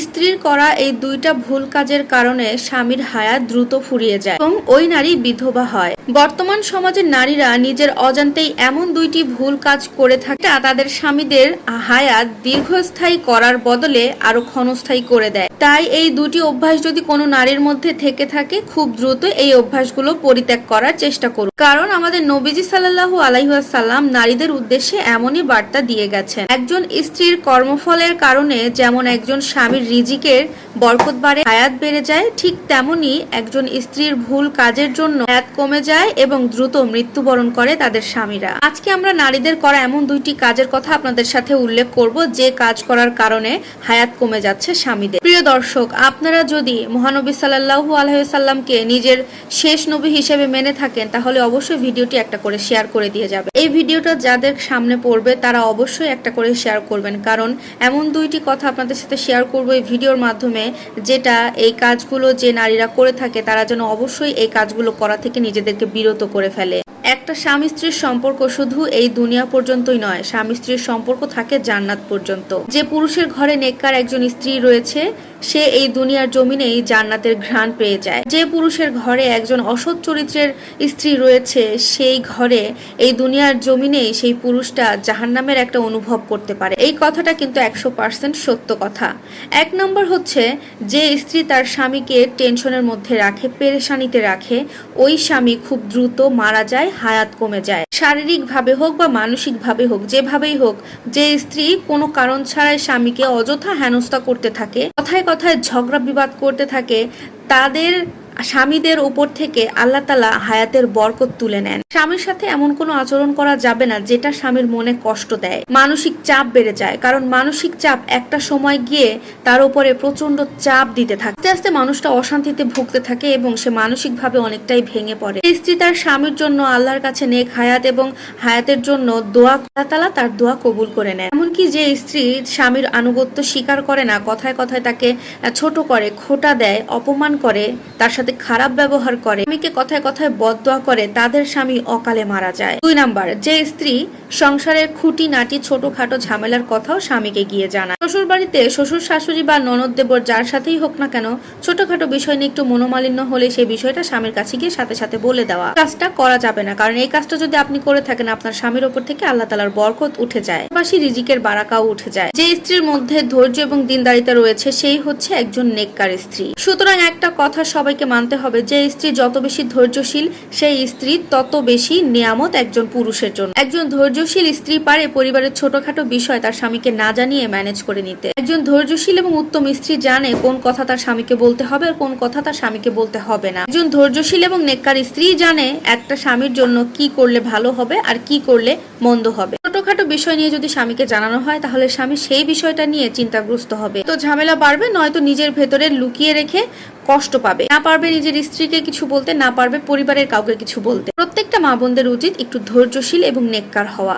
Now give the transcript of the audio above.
স্ত্রীর করা এই দুইটা ভুল কাজের কারণে স্বামীর হায়া দ্রুত ফুরিয়ে যায় এবং ওই নারী বিধবা হয়। বর্তমান সমাজের নারীরা নিজের অজান্তেই এমন দুইটি ভুল কাজ করে থাকে তাদের স্বামীদের হায়াত দীর্ঘস্থায়ী করার বদলে আরও ক্ষণস্থায়ী করে দেয়। তাই এই দুটি অভ্যাস যদি কোনো নারীর মধ্যে থেকে থাকে, খুব দ্রুত এই অভ্যাসগুলো পরিত্যাগ করার চেষ্টা করুন। কারণ আমাদের নবীজি সাল্লাল্লাহু আলাইহাল্লাম নারীদের উদ্দেশ্যে এমনই বার্তা দিয়ে গেছেন। একজন স্ত্রীর কর্মফলের কারণে যেমন একজন স্বামীর রিজিকের বরকত বাড়ে, হায়াত বেড়ে যায়, ঠিক তেমনি একজন স্ত্রীর ভুল কাজের জন্য হায়াত কমে যায়। এবং দ্রুত মৃত্যুবরণ করে তাদের স্বামীরা। আজকে আমরা নারীদের করা এমন দুইটি কাজের কথা আপনাদের সাথে উল্লেখ করব যে কাজ করার কারণে হায়াত কমে যাচ্ছে স্বামীদের। প্রিয় দর্শক, আপনারা যদি মহানবী সাল্লাহু আলহামকে নিজের শেষ নবী হিসেবে মেনে থাকেন, তাহলে অবশ্যই ভিডিওটি একটা করে শেয়ার করে দিয়ে যাবে। এই ভিডিওটা যাদের সামনে পড়বে, তারা অবশ্যই একটা করে শেয়ার করবেন। কারণ এমন দুইটি কথা আপনাদের সাথে শেয়ার করব এই ভিডিওর মাধ্যমে, যেটা এই কাজগুলো যে নারীরা করে থাকে, তারা যেন অবশ্যই এই কাজগুলো করা থেকে নিজেদেরকে বিরত করে ফেলে। একটা স্বামী স্ত্রীর সম্পর্ক শুধু এই দুনিয়া পর্যন্তই নয়, স্বামী স্ত্রীর সম্পর্ক থাকে জান্নাত পর্যন্ত। যে পুরুষের ঘরে নেককার একজন স্ত্রী রয়েছে সে এই দুনিয়ার জমিনেই জান্নাতের ঘ্রাণ পেয়ে যায়। যে পুরুষের ঘরে একজন অসৎ চরিত্রের স্ত্রী রয়েছে, সেই ঘরে এই দুনিয়ার জমিনেই সেই পুরুষটা জাহান্নামের একটা অনুভব করতে পারে। এই কথাটা কিন্তু একশো পার্সেন্ট সত্য কথা। এক নম্বর হচ্ছে, যে স্ত্রী তার স্বামীকে টেনশনের মধ্যে রাখে, পেরেশানিতে রাখে, ওই স্বামী খুব দ্রুত মারা যায়, হায়াত কমে যায়। শারীরিকভাবে হোক বা মানসিকভাবে হোক, যেভাবেই হোক, যে স্ত্রী কোনো কারণ ছাড়াই স্বামীকে অযথা হেনস্থা করতে থাকে, কথায় কথায় ঝগড়া বিবাদ করতে থাকে, তাদের স্বামীদের উপর থেকে আল্লাহ তালা হায়াতের বরকত তুলে নেন। স্বামীর সাথে এমন কোনো আচরণ করা যাবে না যেটা স্বামীর মনে কষ্ট দেয়। মানসিক চাপ বেড়ে যায়, কারণ মানসিক চাপ একটা সময় গিয়ে তার উপরে প্রচণ্ড চাপ দিতে থাকে। আস্তে আস্তে মানুষটা অশান্তিতে ভুগতে থাকে এবং সে মানসিকভাবে অনেকটাই ভেঙে পড়ে। স্ত্রী তার স্বামীর জন্য আল্লাহর কাছে নেক হায়াত এবং হায়াতের জন্য দোয়া আল্লাহ তালা তার দোয়া কবুল করে নেয় এমনকি যে স্ত্রী স্বামীর আনুগত্য স্বীকার করে না, কথায় কথায় তাকে ছোট করে, খোটা দেয়, অপমান করে, তার সাথে খারাপ ব্যবহার করে, স্বামীকে কথায় কথায় বদদোয়া করে তাদের স্বামী অকালে মারা যায়। দুই নাম্বার, যে স্ত্রী সংসারের খুঁটি নাটি ছোটখাটো ঝামেলার কথাও স্বামীকে গিয়ে জানায়। শ্বশুর বাড়িতে শ্বশুর, শাশুড়ি বা ননদ দেবর যার সাথেই হোক না কেন, ছোটখাটো বিষয় নিয়ে একটু মনোমালিন্য হলে সেই বিষয়টা স্বামীর কাছে গিয়ে সাথে সাথে বলে দেওয়া। কাজটা করা যাবে না, কারণ এই কাজটা যদি আপনি করে থাকেন, আপনার স্বামীর ওপর থেকে আল্লাহ তালার বরকত উঠে যায়। পাশাপাশি রিজিকের বারাকাও উঠে যায়। যে স্ত্রীর মধ্যে ধৈর্য এবং দিনদারিতা রয়েছে, সেই হচ্ছে একজন নেককার স্ত্রী। সুতরাং একটা কথা সবাইকে মানতে হবে যে স্ত্রী যত বেশি ধৈর্যশীল, সেই স্ত্রী তত বেশি নিয়ামত একজন পুরুষের জন্য। একজন ধৈর্যশীল স্ত্রী পারে পরিবারের ছোটখাটো বিষয় তার স্বামীকে না জানিয়ে ম্যানেজ করে নিতে। একজন ধৈর্যশীল এবং উত্তম স্ত্রী জানে কোন কথা তার স্বামীকে বলতে হবে আর কোন কথা তার স্বামীকে বলতে হবে না। একজন ধৈর্যশীল এবং নেককার স্ত্রী জানে একটা স্বামীর জন্য কি করলে ভালো হবে আর কি করলে মন্দ হবে। ছোটখাটো বিষয় নিয়ে যদি স্বামীকে জানানো হয়, তাহলে স্বামী সেই বিষয়টা নিয়ে চিন্তাগ্রস্ত হবে। তো ঝামেলা বাড়বে, নয়তো নিজের ভেতরে লুকিয়ে রেখে কষ্ট পাবে। না পারবে নিজের স্ত্রীকে কিছু বলতে, না পারবে পরিবারের কাউকে কিছু বলতে। প্রত্যেকটা মা বোনদের উচিত একটু ধৈর্যশীল এবং নেককার হওয়া।